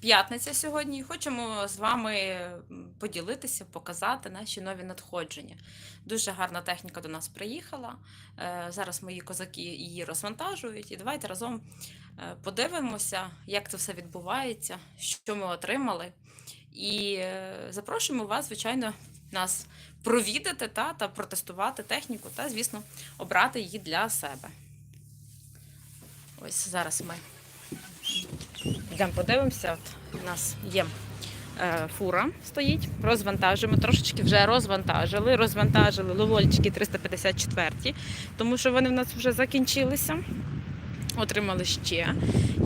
п'ятниця сьогодні. і Хочемо з вами поділитися, показати наші нові надходження. Дуже гарна техніка до нас приїхала. Е, Зараз мої козаки її розвантажують. І давайте разом е, подивимося, як це все відбувається, що ми отримали. І е, запрошуємо вас, звичайно, нас провідати та, та протестувати техніку та, звісно, обрати її для себе. Ось зараз ми Йдемо подивимося. От у нас є е, фура стоїть, розвантажуємо. Трошечки вже розвантажили. Розвантажили ловольчики 354, тому що вони в нас вже закінчилися. Отримали ще.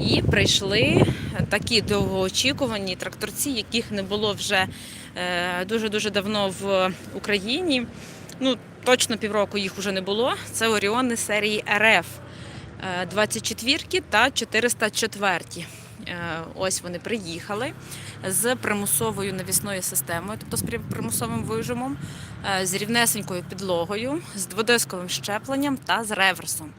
І прийшли такі довгоочікувані тракторці, яких не було вже е, дуже-дуже давно в Україні. Ну, точно півроку їх вже не було. Це Оріони серії РФ. Е, 24 та 404. Е, Ось вони приїхали з примусовою навісною системою, тобто з примусовим вижимом, е, з рівнесенькою підлогою, з дводисковим щепленням та з реверсом.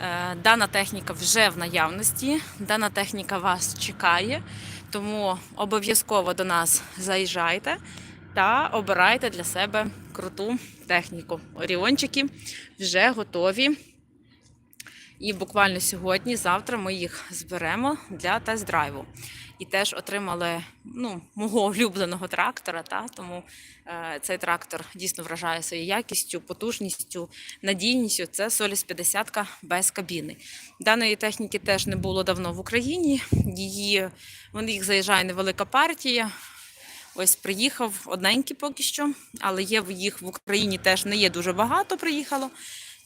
Е, Дана техніка вже в наявності, дана техніка вас чекає, тому обов'язково до нас заїжджайте та обирайте для себе круту техніку. Оріончики вже готові. І буквально сьогодні, завтра ми їх зберемо для тест-драйву. І теж отримали ну, мого улюбленого трактора. Та? Тому е, цей трактор дійсно вражає своєю якістю, потужністю, надійністю. Це Solis 50 без кабіни. Даної техніки теж не було давно в Україні. Її, вони їх заїжджає невелика партія. Ось приїхав одненький поки що, але є їх в Україні теж не є дуже багато. Приїхало.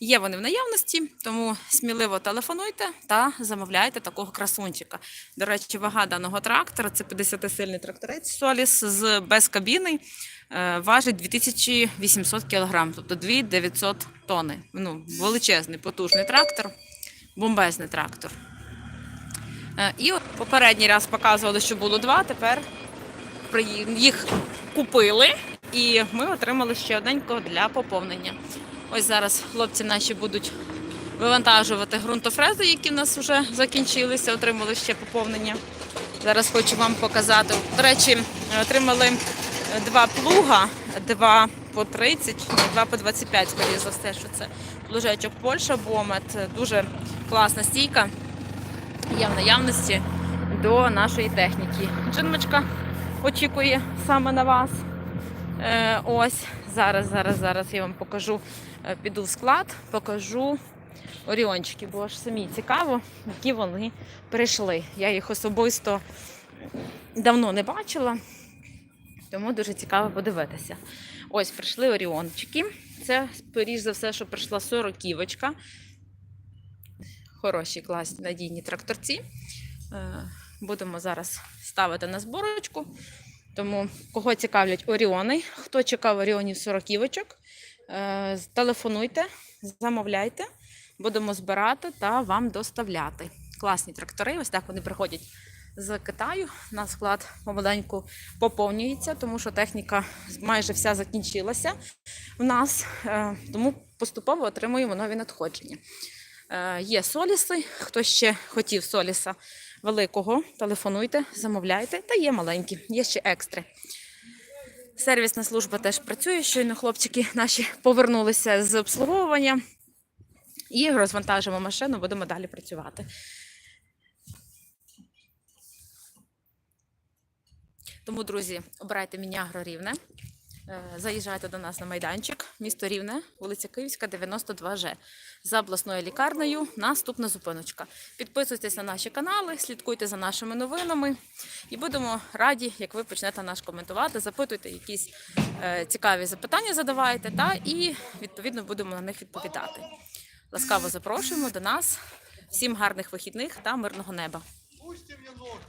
Є вони в наявності, тому сміливо телефонуйте та замовляйте такого красунчика. До речі, вага даного трактора це 50-сильний тракторець Соліс з без кабіни. е, Важить 2800 кг, тобто 2900 тонни. Ну, величезний, потужний трактор, бомбезний трактор. Е, І от попередній раз показували, що було два. Тепер їх купили, і ми отримали ще одненького для поповнення. Ось зараз хлопці наші будуть вивантажувати ґрунтофрези, які в нас вже закінчилися, отримали ще поповнення. Зараз хочу вам показати. До речі, отримали два плуга, два по 30, ні, два по 25, скоріше за все, що це плужечок Польща, Бомет. Дуже класна стійка. Є в наявності до нашої техніки. Джинмочка очікує саме на вас. Е, ось зараз, зараз, зараз я вам покажу. Е, Піду в склад, покажу оріончики, бо аж самі цікаво, які вони прийшли. Я їх особисто давно не бачила, тому дуже цікаво подивитися. Ось прийшли оріончики. Це, скоріш за все, що прийшла сороківочка. Хороші, класні, надійні тракторці. Е, Будемо зараз ставити на зборочку. Тому кого цікавлять Оріони, хто чекав Оріонів 40 е, телефонуйте, замовляйте, будемо збирати та вам доставляти. Класні трактори, ось так вони приходять з Китаю. На склад помаленьку поповнюється, тому що техніка майже вся закінчилася в нас, е, тому поступово отримуємо нові надходження. Е, Є соліси, хто ще хотів соліса великого, телефонуйте, замовляйте, та є маленькі, є ще екстри. Сервісна служба теж працює. Щойно хлопчики наші повернулися з обслуговування і розвантажимо машину, будемо далі працювати. Тому, друзі, обирайте Мінягро Рівне. Е, Заїжджайте до нас на майданчик, місто Рівне, вулиця Київська, 92Ж. За обласною лікарнею наступна зупиночка. Підписуйтесь на наші канали, слідкуйте за нашими новинами і будемо раді, як ви почнете наш коментувати. Запитуйте якісь е, цікаві запитання, задавайте, та і відповідно будемо на них відповідати. Ласкаво запрошуємо до нас. Всім гарних вихідних та мирного неба. Пусти ноги.